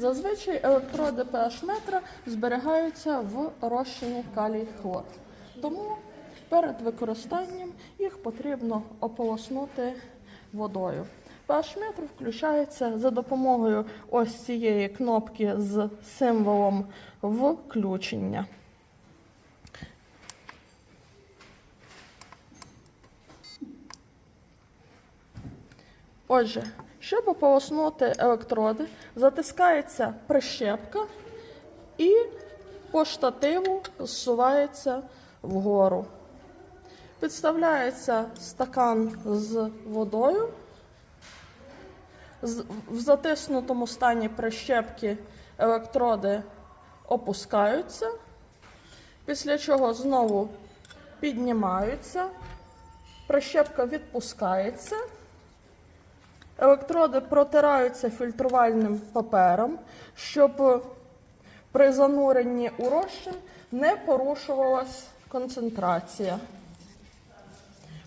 Зазвичай електроди pH метра зберігаються в розчині калій хлор. Тому перед використанням їх потрібно ополоснути водою. pH метр включається за допомогою ось цієї кнопки з символом включення. Отже, щоб ополоснути електроди, затискається прищепка і по штативу зсувається вгору. Підставляється стакан з водою. В затиснутому стані прищепки електроди опускаються, після чого знову піднімаються, прищепка відпускається. Електроди протираються фільтрувальним папером, щоб при зануренні у розчин не порушувалась концентрація,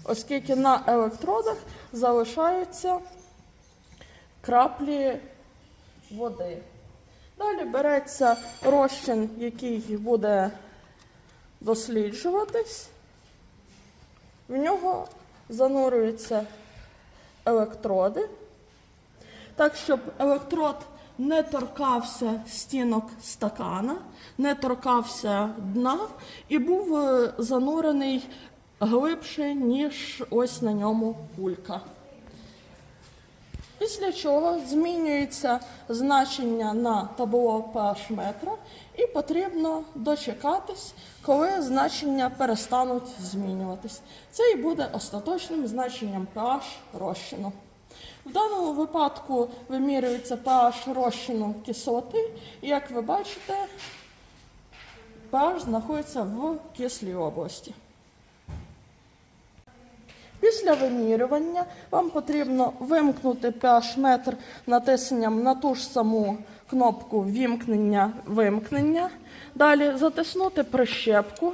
оскільки на електродах залишаються краплі води. Далі береться розчин, який буде досліджуватись. В нього занурюються електроди, так, щоб електрод не торкався стінок стакана, не торкався дна і був е, занурений глибше, ніж ось на ньому кулька. Після чого змінюється значення на табло pH метра, і потрібно дочекатись, коли значення перестануть змінюватись. Це і буде остаточним значенням pH розчину. В даному випадку вимірюється pH розчину кислоти, і як ви бачите, pH знаходиться в кислій області. Після вимірювання вам потрібно вимкнути pH метр натисненням на ту ж саму кнопку вімкнення-вимкнення. Далі затиснути прищепку,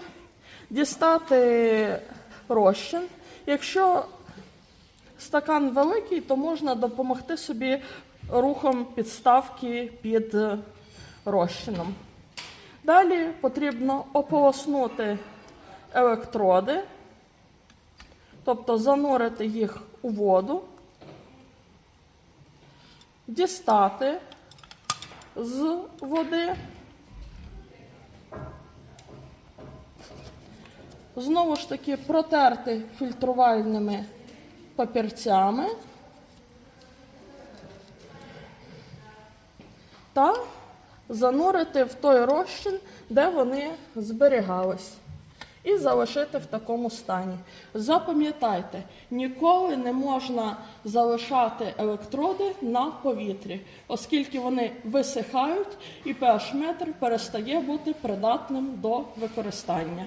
дістати розчин. Якщо стакан великий, то можна допомогти собі рухом підставки під розчином. Далі потрібно ополоснути електроди тобто занурити їх у воду, дістати з води, знову ж таки протерти фільтрувальними папірцями та занурити в той розчин, де вони зберігались і залишити в такому стані. Запам'ятайте, ніколи не можна залишати електроди на повітрі, оскільки вони висихають і pH метр перестає бути придатним до використання.